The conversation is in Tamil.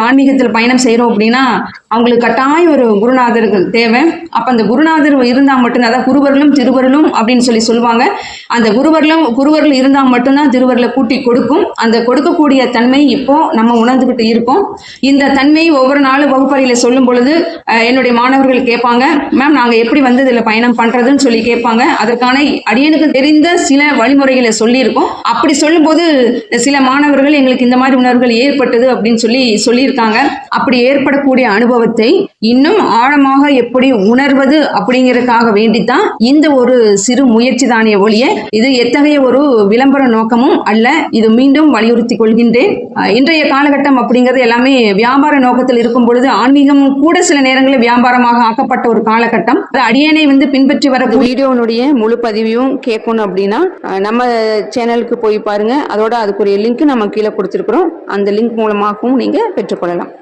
ஆன்மீகத்தில் பயணம் செய்கிறோம் அப்படின்னா அவங்களுக்கு கட்டாயம் ஒரு குருநாதர்கள் தேவை. அப்போ அந்த குருநாதர் இருந்தால் மட்டும்தான் அதாவது குருவர்களும் திருவருளும் அப்படின்னு சொல்லி சொல்லுவாங்க. அந்த குருவர்களும் குருவர்கள் இருந்தால் மட்டும்தான் திருவருளை கூட்டி கொடுக்கும். அந்த கொடுக்கக்கூடிய தன்மை இப்போ நம்ம உணர்ந்துக்கிட்டு இருக்கோம். இந்த தன்மையை ஒவ்வொரு நாளும் வகுப்பறையில் சொல்லும் பொழுது என்னுடைய மாணவர்கள் கேட்பாங்க மேம் நாங்கள் எப்படி வந்து இதில் பயணம் பண்ணுறதுன்னு சொல்லி கேட்பாங்க. அதற்கான அடியனுக்கு தெரிந்த சில வழிமுறைகளை சொல்லியிருக்கோம். அப்படி சொல்லும்போது சில மாணவர்கள் எங்களுக்கு இந்த மாதிரி உணர்வுகள் ஏற்பட்டது அப்படின்னு சொல்லி சொல்லியிருக்காங்க. அப்படி ஏற்படக்கூடிய அனுபவம் அனுபவத்தை இன்னும் ஆழமாக எப்படி உணர்வது அப்படிங்கிறதுக்காக வேண்டித்தான் இந்த ஒரு சிறு முயற்சி தானே ஒழிய இது எத்தகைய ஒரு விளம்பர நோக்கமும் அல்ல. இது மீண்டும் வலியுறுத்தி கொள்கின்றேன். இன்றைய காலகட்டம் அப்படிங்கிறது எல்லாமே வியாபார நோக்கத்தில் இருக்கும் பொழுது ஆன்மீகம் கூட சில நேரங்களில் வியாபாரமாக ஆக்கப்பட்ட ஒரு காலகட்டம். அடியேனை அடியனை வந்து பின்பற்றி வர வீடியோனுடைய முழு பதிவையும் கேட்கணும் அப்படின்னா நம்ம சேனலுக்கு போய் பாருங்க. அதோட அதுக்குரிய லிங்க் நம்ம கீழே கொடுத்துருக்குறோம். அந்த லிங்க் மூலமாகவும் நீங்க பெற்றுக்கொள்ளலாம்.